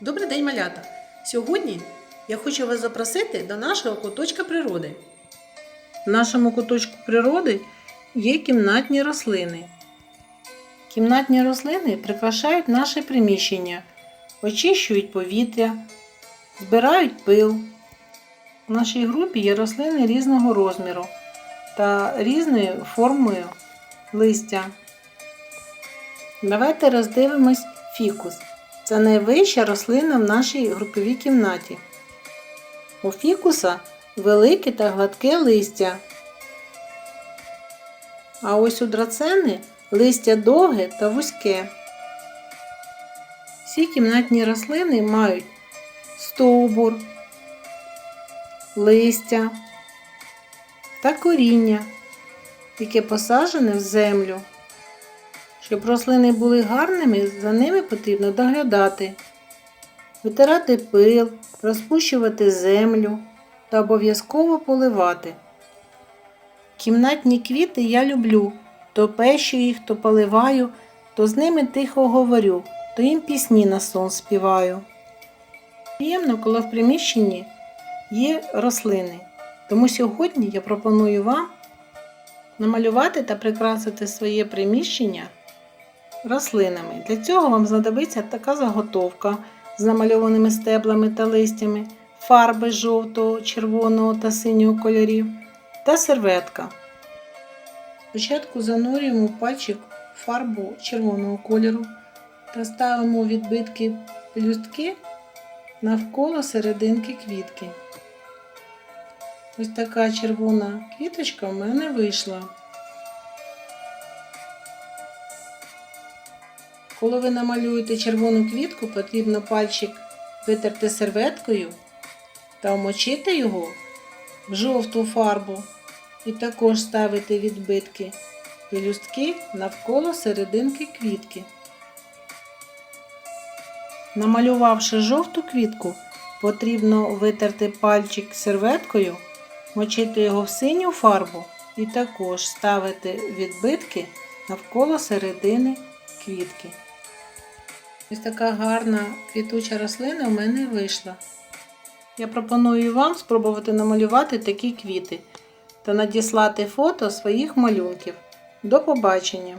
Добрий день, малята! Сьогодні я хочу вас запросити до нашого куточка природи. В нашому куточку природи є кімнатні рослини. Кімнатні рослини прикрашають наше приміщення, очищують повітря, збирають пил. В нашій групі є рослини різного розміру та різною формою листя. Давайте роздивимось фікус. Це найвища рослина в нашій груповій кімнаті. У фікуса велике та гладке листя. А ось у драцени листя довге та вузьке. Всі кімнатні рослини мають стовбур, листя та коріння, яке посаджене в землю. Щоб рослини були гарними, за ними потрібно доглядати, витирати пил, розпущувати землю та обов'язково поливати. Кімнатні квіти я люблю, то пещу їх, то поливаю, то з ними тихо говорю, то їм пісні на сон співаю. Приємно, коли в приміщенні є рослини, тому сьогодні я пропоную вам намалювати та прикрасити своє приміщення рослинами. Для цього вам знадобиться така заготовка з намальованими стеблами та листями, фарби жовтого, червоного та синього кольорів та серветка. Спочатку занурюємо пальчик фарбу червоного кольору та ставимо відбитки пелюстки навколо серединки квітки. Ось така червона квіточка в мене вийшла. Коли ви намалюєте червону квітку, потрібно пальчик витерти серветкою та вмочити його в жовту фарбу і також ставити відбитки пелюстки навколо серединки квітки. Намалювавши жовту квітку, потрібно витерти пальчик серветкою, мочити його в синю фарбу і також ставити відбитки навколо середини квітки. Ось така гарна квітуча рослина в мене вийшла. Я пропоную вам спробувати намалювати такі квіти та надіслати фото своїх малюнків. До побачення!